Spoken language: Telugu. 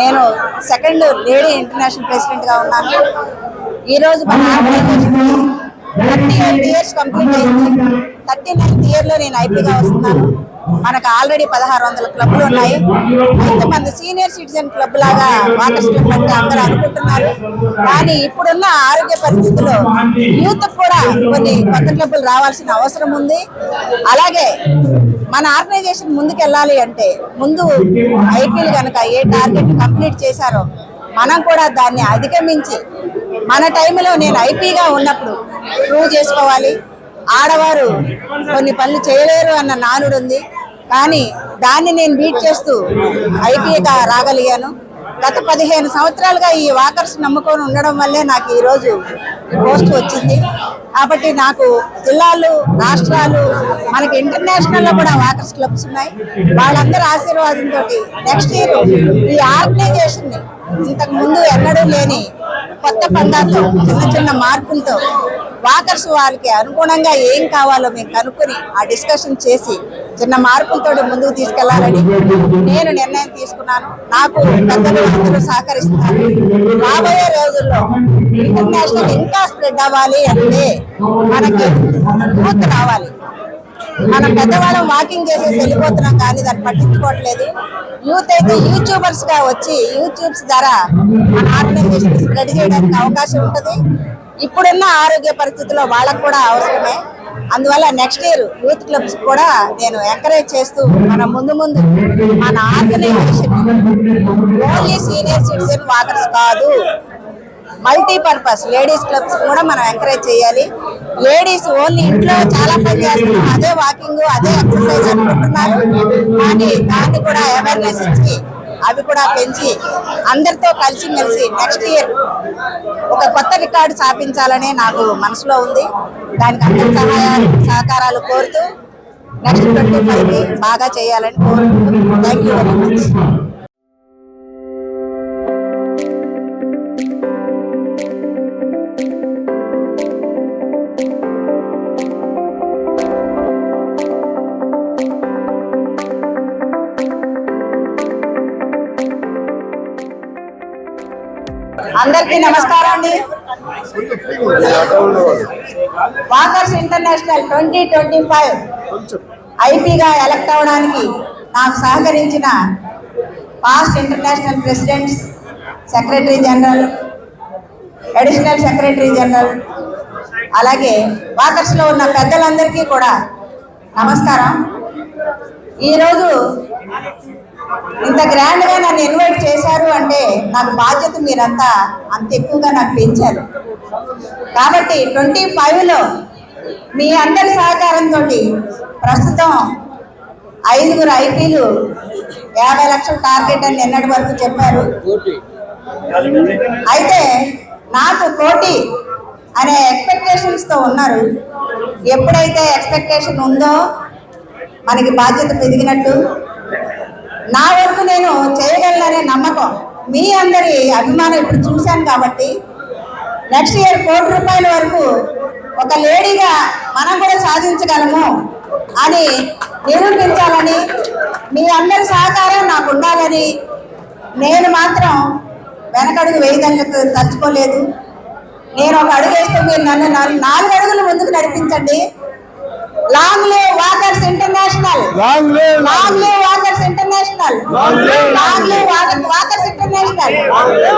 నేను సెకండ్ లేడీ ఇంటర్నేషనల్ ప్రెసిడెంట్గా ఉన్నాను. ఈ రోజు మన థర్టీ ఎయిట్ ఇయర్స్ కంప్లీట్ అయింది. థర్టీ నైన్త్ ఇయర్లో నేను ఐపీగా వస్తున్నాను. మనకు ఆల్రెడీ పదహారు వందల క్లబ్లు ఉన్నాయి. అయితే మన సీనియర్ సిటిజన్ క్లబ్ లాగా వాటర్స్ క్లబ్ అంటే అందరూ అనుకుంటున్నారు. కానీ ఇప్పుడున్న ఆరోగ్య పరిస్థితుల్లో యూత్ కూడా కొన్ని కొత్త క్లబ్లు రావాల్సిన అవసరం ఉంది. అలాగే మన ఆర్గనైజేషన్ ముందుకు వెళ్ళాలి అంటే ముందు ఐపీఎల్ కనుక ఏ టార్గెట్ కంప్లీట్ చేశారో మనం కూడా దాన్ని అధిగమించి మన టైంలో నేను ఐపీగా ఉన్నప్పుడు ప్రూవ్ చేసుకోవాలి. ఆడవారు కొన్ని పనులు చేయలేరు అన్న నానుడు ఉంది కానీ దాన్ని నేను బీట్ చేస్తూ ఐపీగా రాగలిగాను. గత పదిహేను సంవత్సరాలుగా ఈ వాకర్స్ నమ్ముకొని ఉండడం వల్లే నాకు ఈరోజు పోస్ట్ వచ్చింది. కాబట్టి నాకు జిల్లాలు రాష్ట్రాలు మనకి ఇంటర్నేషనల్లో కూడా వాకర్స్ క్లబ్స్ ఉన్నాయి. వాళ్ళందరి ఆశీర్వాదంతో నెక్స్ట్ ఇయర్ ఈ ఆర్గనైజేషన్ ఇంతకు ముందు ఎన్నడూ లేని కొత్త పందాతో చిన్న చిన్న మార్పులతో వాకర్స్ వాళ్ళకి అనుగుణంగా ఏం కావాలో మేము కనుక్కొని ఆ డిస్కషన్ చేసి చిన్న మార్పులతో ముందుకు తీసుకెళ్ళాలని నేను నిర్ణయం తీసుకున్నాను. నాకు పెద్దలు అందరూ సహకరిస్తున్నారు రాబోయే రోజుల్లో ఇంటర్నేషనల్ ఇంకా స్ప్రెడ్ అవ్వాలి అంటే మనకి యూత్ రావాలి. మనం పెద్దవాళ్ళం వాకింగ్ చేసేసి వెళ్ళిపోతున్నాం కానీ దాన్ని పట్టించుకోవట్లేదు. యూత్ అయితే యూట్యూబర్స్గా వచ్చి యూట్యూబ్స్ ద్వారా మన ఆర్గనైజేషన్ స్ప్రెడ్ చేయడానికి అవకాశం ఉంటుంది. ఇప్పుడున్న ఆరోగ్య పరిస్థితుల్లో వాళ్ళకు కూడా అవసరమే. అందువల్ల నెక్స్ట్ ఇయర్ యూత్ క్లబ్స్ కూడా నేను ఎంకరేజ్ చేస్తూ మన ముందు ముందు మన organisation only senior citizen walkers కాదు మల్టీపర్పస్ లేడీస్ క్లబ్స్ కూడా మనం ఎంకరేజ్ చేయాలి. లేడీస్ ఓన్లీ ఇంట్లో చాలా పని చేస్తున్నారు అదే వాకింగ్ అదే ఎక్సర్సైజ్ అనుకుంటున్నారు. కానీ దాన్ని కూడా అవేర్నెస్ ఇచ్చి అవి కూడా పెంచి అందరితో కలిసి మెలిసి నెక్స్ట్ ఇయర్ ఒక కొత్త రికార్డు స్థాపించాలనే నాకు మనసులో ఉంది. దానికి అందరి సహాయాలు సహకారాలు కోరుతూ నెక్స్ట్ ట్వంటీ ఫైవ్ బాగా చేయాలని కోరుకుంటూ థ్యాంక్ యూ వెరీ మచ్ అందరికీ నమస్కారం అండి. Walkers international twenty twenty five ఐపీగా elect అవ్వడానికి నాకు సహకరించిన past international presidents secretary general additional secretary general అలాగే వాకర్స్లో ఉన్న పెద్దలందరికీ కూడా నమస్కారం. ఈరోజు ఇంత గ్రాండ్గా నన్ను ఇన్వైట్ చేశారు అంటే నాకు బాధ్యత మీరంతా అంత ఎక్కువగా నాకు పెంచారు. కాబట్టి ట్వంటీ లో మీ అందరి సహకారంతో ప్రస్తుతం ఐదుగురు ఐపీలు యాభై లక్షల టార్గెట్ అని నిన్నటి వరకు చెప్పారు. అయితే నాకు కోటి అనే ఎక్స్పెక్టేషన్స్తో ఉన్నారు. ఎప్పుడైతే ఎక్స్పెక్టేషన్ ఉందో మనకి బాధ్యత పెరిగినట్టు నా వరకు నేను చేయగలననే నమ్మకం. మీ అందరి అభిమానం ఇప్పుడు చూశాను కాబట్టి నెక్స్ట్ ఇయర్ కోటి రూపాయల వరకు ఒక లేడీగా మనం కూడా సాధించగలము అని నిరూపించాలని మీ అందరి సహకారం నాకు ఉండాలని నేను మాత్రం వెనకడుగు వేయదలకు తలుచుకోలేదు నేను ఒక అడుగు వేస్తే మీరు నన్ను నన్ను నాలుగు అడుగులు ముందుకు నడిపించండి. Long live walkers international long live long